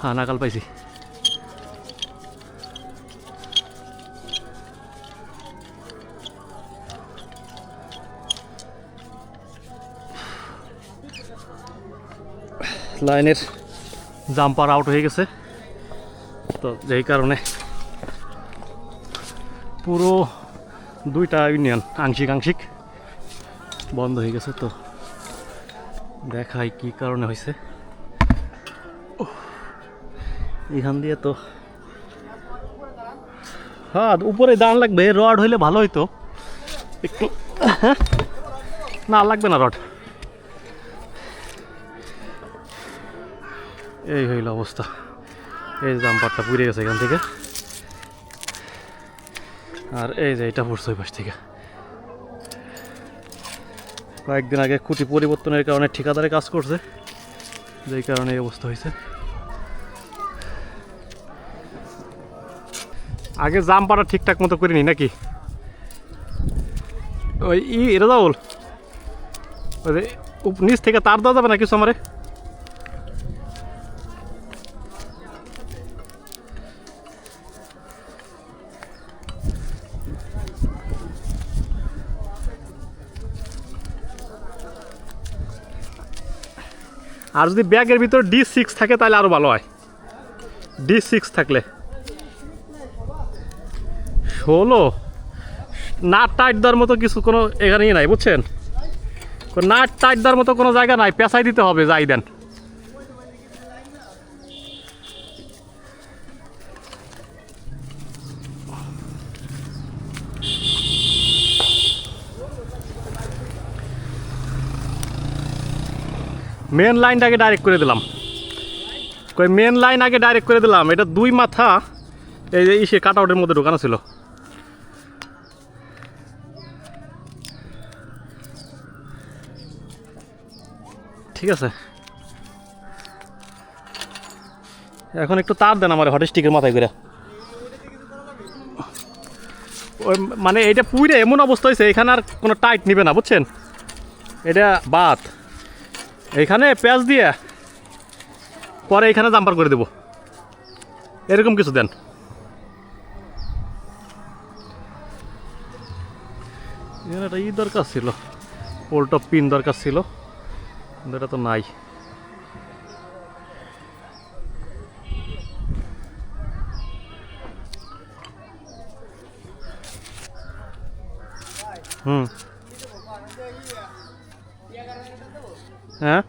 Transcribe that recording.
হ্যাঁ নাকাল পাইছি। লাইনের জাম্পার আউট হয়ে গেছে। তো যেই কারণে পুরো দুইটা ইউনিয়ন আংশিক আংশিক বন্ধ হয়ে গেছে। তো দেখাই কি কারণে হয়েছে। এখান দিয়ে তো। হ্যাঁ উপরে দাঁড় লাগবে, রড হইলে ভালো হইতো। একটু হ্যাঁ? না লাগবে না রড। এই হইল অবস্থা। এই জাম্পারটা পুড়ে গেছে এখান থেকে। আর এই যে এটা পড়ছে ওই পাশ থেকে। কয়েকদিন আগে খুঁটি পরিবর্তনের কারণে ঠিকাদারে কাজ করছে, যেই কারণে এই অবস্থা হয়েছে। আগে জাম জাম্পারটা ঠিকঠাক মতো করিনি নাকি? ওই ই যে উপ- নিচ থেকে তার দেওয়া যাবে না কিছু আর যদি ব্যাগের ভিতর ডি সিক্স থাকে তাহলে আরও ভালো হয়। ডি সিক্স থাকলে। ষোলো নাট টাইট দেওয়ার মতো কিছু কোনো এখানেই নাই, বুঝছেন? নাট টাইট দেওয়ার মতো কোনো জায়গা নাই, পেঁচাই দিতে হবে, যাই দেন। মেন লাইনটাকে ডাইরেক্ট করে দিলাম। কই মেন লাইন আগে ডাইরেক্ট করে দিলাম। এটা দুই মাথা, এই যে ইসে কাট আউটের মধ্যে ঢোকানো ছিল। ঠিক আছে। এখন একটু তার দেন আমার হট স্টিকের মাথায় করে মানে এটা পুইরে এমন অবস্থা হয়েছে এখানে আর কোনো টাইট নিবে না, বুঝছেন? এটা বাত। এইখানে পেঁয়াজ দিয়ে পরে এখানে জাম্পার করে দেব। এরকম কিছু দেন। এখানে একটা ই দরকার ছিল পোল্টপ পিন দরকার ছিল। এটা তো নাই। হুম। হ্যাঁ?